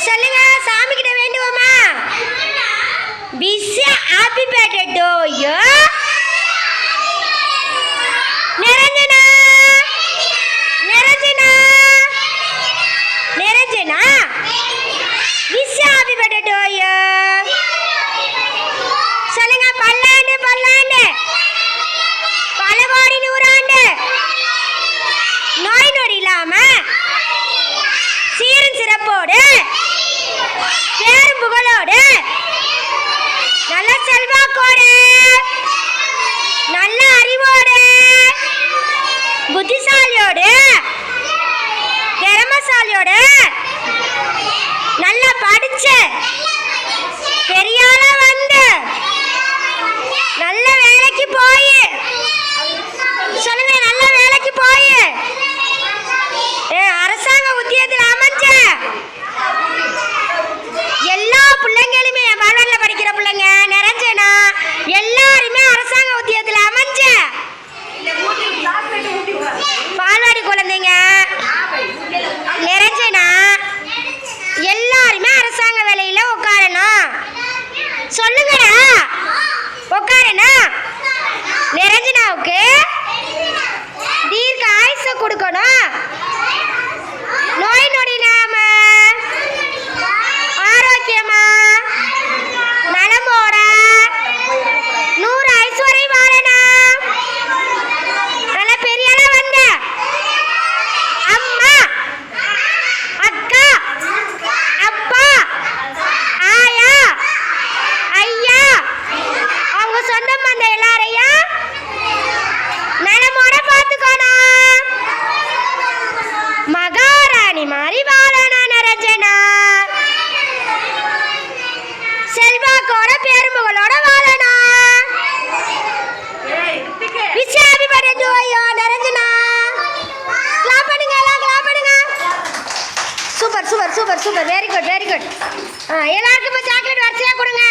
சொல்லுங்க சாமி கிட்ட வேண்டுவோமா பிஸி ஹாப்பி பர்த்டே டு செல்வாக்கோடு நல்ல அறிவோடு. புத்திசாலியோடு. திறமசாலியோடு. நல்லா படிச்சு. பெரியாளா வந்து. நல்ல வேலைக்கு போய் சொல்லுங்க நல்ல வேலைக்கு போய் ஏ, அரசாங்க உத்தியோகத்தில் அமைஞ்ச எல்லா பிள்ளைங்களுமே என் வாழ்வாளில் படிக்கிற பிள்ளைங்க நிறைஞ்சனா எல்லாருமே அரசாங்க உத்தியோகத்தில் அமைஞ்ச பால்வாடி குழந்தைங்க. நிறைஞ்சனா? எல்லாருமே அரசாங்க வேலையில உட்காரணும். சொல்லுங்கடா. உட்காரணும். நிறைஞ்சனாவுக்கு தீர்க்க ஆயுச கொடுக்கணும். செல்வாக்கோட பெரும்புகளோட வாழணும். விசாரி படத்து ஐயோ நரஞ்சனா கிளாப் பண்ணுங்க எல்லாம் கிளாப் பண்ணுங்க. Super super super super very good very good எல்லாருக்கும் இப்போ சாக்லேட் வரிசையாக கொடுங்க.